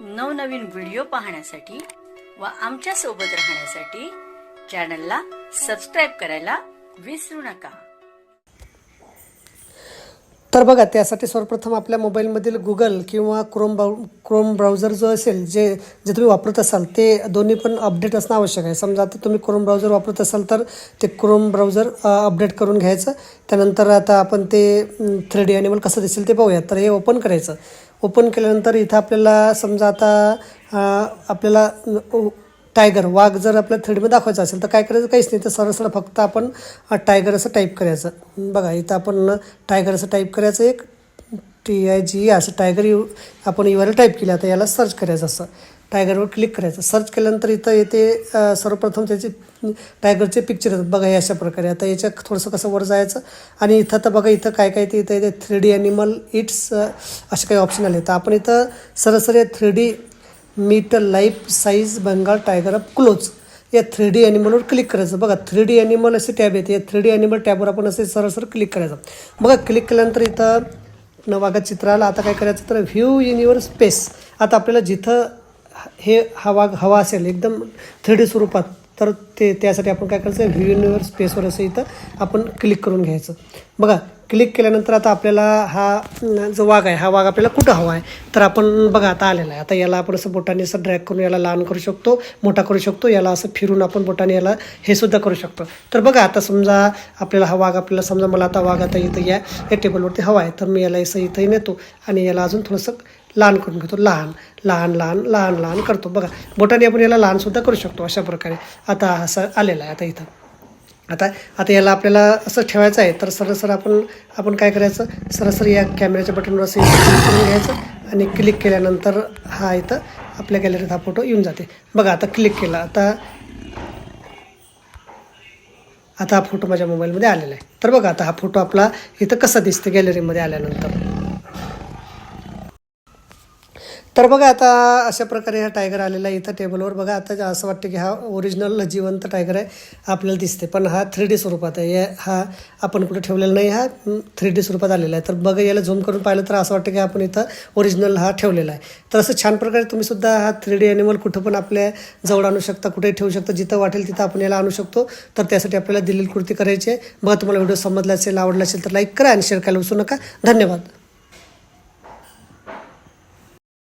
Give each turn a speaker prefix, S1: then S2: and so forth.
S1: नवनवीन व्हिडिओ पाहण्यासाठी व आमच्यासोबत राहण्यासाठी चॅनलला सबस्क्राईब करायला विसरू नका.
S2: तर बघा त्यासाठी सर्वप्रथम आपल्या मोबाईलमधील गुगल किंवा क्रोम ब्राउ क्रोम ब्राउझर जो असेल जे जे तुम्ही वापरत असाल ते दोन्ही पण अपडेट असणं आवश्यक आहे. समजा आता तुम्ही क्रोम ब्राउझर वापरत असाल तर ते क्रोम ब्राउझर अपडेट करून घ्यायचं. त्यानंतर आता आपण ते थ्री डी ॲनिमल कसं दिसेल ते पाहूया तर हे ओपन करायचं. ओपन केल्यानंतर इथं आपल्याला समजा आता आपल्याला टायगर वाघ जर आपल्या थ्रीडीमध्ये दाखवायचा असेल तर काय करायचं? काहीच नाही. तर सरळ सरळ फक्त आपण टायगर असं टाईप करायचं. बघा इथं आपण टायगर असं टाईप करायचं एक टी आय जी असं टायगर यू आपण यू आर टाईप केलं. आता याला सर्च करायचं असं. टायगरवर क्लिक करायचं. सर्च केल्यानंतर इथं येते सर्वप्रथम त्याचे टायगरचे पिक्चर येतात. बघा या अशा प्रकारे. आता याच्या थोडंसं कसं वर जायचं आणि इथं तर बघा इथं काय काय ते इथं येते थ्री डी ॲनिमल इट्स असे काही ऑप्शन आले. तर आपण इथं सरासरी three D metre life size Bengal tiger off close या थ्री डी ॲनिमलवर क्लिक करायचं. बघा थ्री डी ॲनिमल असे टॅब येते. या थ्री डी ॲनिमल टॅबवर आपण असे सरळ क्लिक करायचं. बघा क्लिक केल्यानंतर इथं न वाघा चित्र आता काय करायचं तर व्ह्यू इन युअर स्पेस आता आपल्याला जिथं हे हा वाघ हवा असेल एकदम थ्री डी स्वरूपात तर ते त्यासाठी आपण काय करायचं व्ह्यू स्पेसवर असं इथं आपण क्लिक करून घ्यायचं. बघा क्लिक केल्यानंतर आता आपल्याला हा जो वाघ आहे हा वाघ आपल्याला कुठं हवा आहे? तर आपण बघा आता आलेला आहे. आता याला आपण असं बोटाने असं ड्रॅग करून याला लहान करू शकतो मोठा करू शकतो याला असं फिरून आपण बोटाने याला हे सुद्धा करू शकतो. तर बघा आता समजा आपल्याला हा वाघ आपल्याला समजा मला आता वाघ आता इथं या या टेबलवरती हवा आहे तर मी याला असं इथंही नेतो आणि याला अजून थोडंसं लहान करून घेतो लहान लहान लहान लहान लहान करतो. बघा बोटाने आपण याला लहानसुद्धा करू शकतो अशा प्रकारे. आता असं आलेलं आहे आता इथं. आता आता याला आपल्याला असं ठेवायचं आहे तर सरसर आपण आपण काय करायचं? सरसर या कॅमेऱ्याच्या बटनवर असं करून घ्यायचं आणि क्लिक केल्यानंतर हा इथं आपल्या गॅलरीत हा फोटो येऊन जाते. बघा आता क्लिक केला. आता आता हा फोटो माझ्या मोबाईलमध्ये आलेला आहे. तर बघा आता हा फोटो आपला इथं कसा दिसतं गॅलरीमध्ये आल्यानंतर. तर बघा आता अशा प्रकारे हा टायगर आलेला आहे इथं टेबलवर बघा आता असं वाटतं की हा ओरिजिनल जिवंत टायगर आहे आपल्याला दिसते पण हा थ्री डी स्वरूपात आहे. या- हा आपण कुठे ठेवलेला नाही हा थ्री डी स्वरूपात आलेला आहे. तर बघा याला झूम करून पाहिलं तर असं वाटतं की आपण इथं ओरिजिनल हा ठेवलेला आहे. तर असं छान प्रकारे तुम्ही सुद्धा हा थ्री डी ॲनिमल कुठं पण आपल्या जवळ आणू शकता कुठे ठेवू शकता. जिथं वाटेल तिथं आपण याला आणू शकतो. तर त्यासाठी आपल्याला दिलेली कृती करायची आहे. बघा तुम्हाला व्हिडिओ समजला असेल आवडला असेल तर लाईक करा आणि शेअर करायला विसरू नका. धन्यवाद.